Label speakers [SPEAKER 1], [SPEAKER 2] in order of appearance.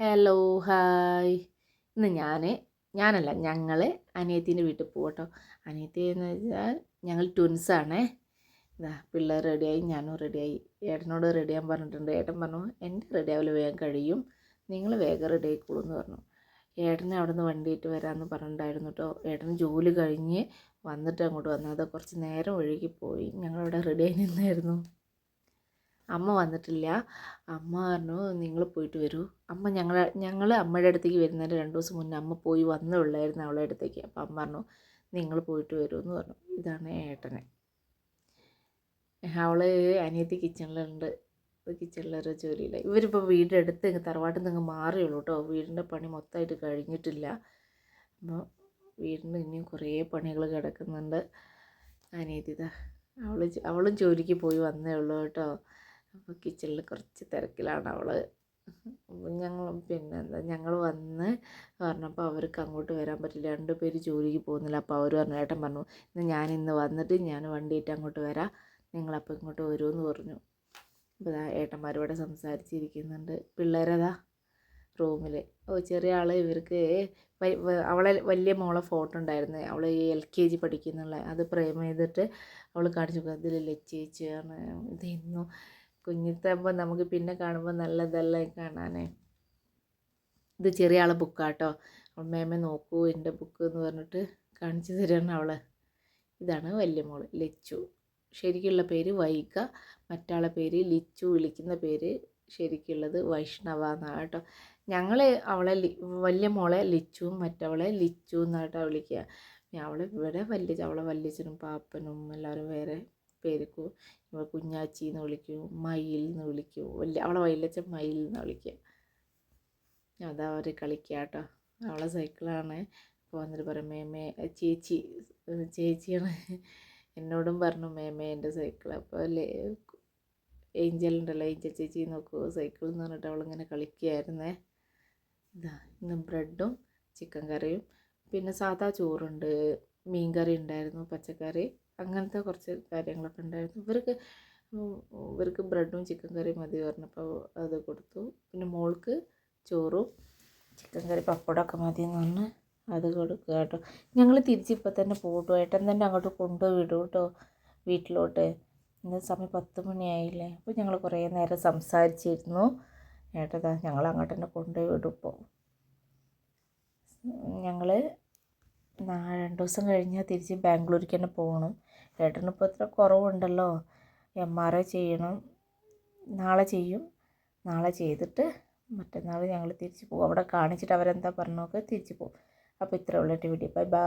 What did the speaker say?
[SPEAKER 1] Hello hi ഇന്ന് ഞാൻ ഞാനല്ല ഞങ്ങൾ അനിയത്തിന്റെ വീട്ടിൽ പോകും കേട്ടോ അനിയത്തി എന്ന് വെച്ചാൽ ഞങ്ങൾ ട്വിൻസാണേ ഇതാ പിള്ളേർ റെഡിയായി ഞാനും റെഡിയായി ഏട്ടനോട് റെഡിയാൻ പറഞ്ഞിട്ടുണ്ട്. ഏട്ടൻ പറഞ്ഞു എന്റെ റെഡി ആവില്ല വേഗം കഴിയും. നിങ്ങൾ വേഗം റെഡി ആയിക്കോളൂ എന്ന് പറഞ്ഞു. ഏട്ടനെ അവിടെ നിന്ന് വണ്ടിയിട്ട് വരാമെന്ന് പറഞ്ഞിട്ടുണ്ടായിരുന്നു കേട്ടോ ഏട്ടന് ജോലി കഴിഞ്ഞ് വന്നിട്ട് അങ്ങോട്ട് വന്നു. അത് കുറച്ച് നേരം ഒഴുകി പോയി. ഞങ്ങളവിടെ റെഡിയായി നിന്നായിരുന്നു. അമ്മ വന്നിട്ടില്ല. അമ്മ പറഞ്ഞു നിങ്ങൾ പോയിട്ട് വരൂ. അമ്മ ഞങ്ങൾ ഞങ്ങൾ അമ്മയുടെ അടുത്തേക്ക് വരുന്നതിന്റെ രണ്ട് ദിവസം മുന്നേ അമ്മ പോയി വന്നേ ഉള്ളായിരുന്നു അവളുടെ അടുത്തേക്ക്. അപ്പം അമ്മ പറഞ്ഞു നിങ്ങൾ പോയിട്ട് വരൂ എന്ന് പറഞ്ഞു. ഇതാണ് ഏട്ടനെ. അവൾ അനിയത്തി കിച്ചണിലുണ്ട്. കിച്ചണിലൊരു ജോലിയില്ല ഇവരിപ്പോൾ വീടിന്റെ അടുത്ത് തറവാട്ടിൽ നിന്ന് മാറിയുള്ളൂ കേട്ടോ വീടിന്റെ പണി മൊത്തമായിട്ട് കഴിഞ്ഞിട്ടില്ല. അപ്പോൾ വീടിന് ഇനിയും കുറേ പണികൾ കിടക്കുന്നുണ്ട്. അനിയത്തിത അവൾ അവളും ജോലിക്ക് പോയി വന്നേ ഉള്ളൂ കേട്ടോ അപ്പോൾ കിച്ചണിൽ കുറച്ച് തിരക്കിലാണ് അവൾ ഞങ്ങൾ പിന്നെ എന്താ ഞങ്ങൾ വന്ന് പറഞ്ഞപ്പോൾ അവർക്ക് അങ്ങോട്ട് വരാൻ പറ്റില്ല. രണ്ട് പേര് ജോലിക്ക് പോകുന്നില്ല. അപ്പോൾ അവർ പറഞ്ഞു ഏട്ടൻ പറഞ്ഞു ഇന്ന് ഞാൻ ഇന്ന് വന്നിട്ട് ഞാൻ വണ്ടിയിട്ട് അങ്ങോട്ട് വരാം. നിങ്ങളപ്പോൾ ഇങ്ങോട്ട് വരുമെന്ന് പറഞ്ഞു. അപ്പോൾ ഏട്ടന്മാരോടെ സംസാരിച്ചിരിക്കുന്നുണ്ട്. പിള്ളേരതാ റൂമിൽ ഓ ചെറിയ ആൾ ഇവർക്ക് അവളെ വലിയ മോളെ ഫോട്ടോ ഉണ്ടായിരുന്നു. അവൾ എൽ കെ ജി പഠിക്കുന്നുള്ള. അത് പ്രേം ചെയ്തിട്ട് അവൾ കാണിച്ചു ഇതിൽ ലച്ചേച്ചിയാണ്. ഇതെന്നും കുഞ്ഞിത്താകുമ്പോൾ നമുക്ക് പിന്നെ കാണുമ്പോൾ നല്ലതല്ലേ കാണാനേ? ഇത് ചെറിയ ആളെ ബുക്കാട്ടോ അമ്മയമ്മ നോക്കൂ എന്റെ ബുക്ക് എന്ന് പറഞ്ഞിട്ട് കാണിച്ചു തരാണ് അവളെ. ഇതാണ് വലിയ മോൾ ലച്ചു. ശരിക്കുള്ള പേര് വൈക മറ്റാളെ പേര് ലിച്ചു വിളിക്കുന്ന പേര് ശരിക്കുള്ളത് വൈഷ്ണവ എന്നാണ് കേട്ടോ. ഞങ്ങൾ അവളെ വലിയ മോളെ ലിച്ചുവും മറ്റവളെ ലിച്ചു എന്നാട്ടോ വിളിക്കുക. അവളെ ഇവിടെ വലിയ അവളെ വല്യച്ഛനും പാപ്പനും എല്ലാവരും വേറെ പേരിക്കും കുഞ്ഞാച്ചി എന്ന് വിളിക്കും മയിൽ എന്ന് വിളിക്കും വലിയ അവളെ വയലച്ച മയിൽ എന്ന് വിളിക്കുക അതാ അവർ കളിക്കുക കേട്ടോ അവളെ സൈക്കിളാണ്. അപ്പോൾ വന്നിട്ട് പറയും മേമേ ചേച്ചി ചേച്ചിയാണ്. എന്നോടും പറഞ്ഞു മേമേ എന്റെ സൈക്കിൾ അപ്പോൾ ഏഞ്ചൽ ഉണ്ടല്ലോ ഏഞ്ചൽ ചേച്ചി നോക്കൂ സൈക്കിൾ എന്ന് പറഞ്ഞിട്ട് അവളിങ്ങനെ കളിക്കുകയായിരുന്നേ ഇതാ ഇന്ന് ബ്രെഡും ചിക്കൻ കറിയും. പിന്നെ സാധാ ചോറുണ്ട് മീൻ കറി ഉണ്ടായിരുന്നു പച്ചക്കറി. അങ്ങനത്തെ കുറച്ച് കാര്യങ്ങളൊക്കെ ഉണ്ടായിരുന്നു. ഇവർക്ക് ഇവർക്ക് ബ്രെഡും ചിക്കൻ കറിയും മതി പറഞ്ഞപ്പോൾ അത് കൊടുത്തു. പിന്നെ മോൾക്ക് ചോറും ചിക്കൻ കറി പപ്പടമൊക്കെ മതി എന്ന് പറഞ്ഞ് അത് കൊടുക്കുക കേട്ടോ. ഞങ്ങൾ തിരിച്ചിപ്പോൾ തന്നെ പോകട്ടോ ഏട്ടൻ തന്നെ അങ്ങോട്ട് കൊണ്ടുപോയി വിടും കേട്ടോ വീട്ടിലോട്ട്. ഇന്ന് സമയം പത്ത് മണിയായില്ലേ. അപ്പോൾ ഞങ്ങൾ കുറേ നേരം സംസാരിച്ചിരുന്നു. ഏട്ടതാ ഞങ്ങൾ അങ്ങോട്ട് തന്നെ കൊണ്ടുപോയി വിടും ഇപ്പോൾ ഞങ്ങൾ രണ്ട് ദിവസം കഴിഞ്ഞാൽ തിരിച്ച് ബാംഗ്ലൂരിക്ക് തന്നെ പോകണം. ഏട്ടനിപ്പോൾ ഇത്ര കുറവുണ്ടല്ലോ. എം ആർ ഐ ചെയ്യണം. നാളെ ചെയ്യും. നാളെ ചെയ്തിട്ട് മറ്റന്നാൾ ഞങ്ങൾ തിരിച്ച് പോകും അവിടെ കാണിച്ചിട്ട് അവരെന്താ പറഞ്ഞു നോക്കുക തിരിച്ച് പോകും അപ്പോൾ ഇത്രയേ ഉള്ളൂ എന്റെ വീഡിയോ. Bye bye.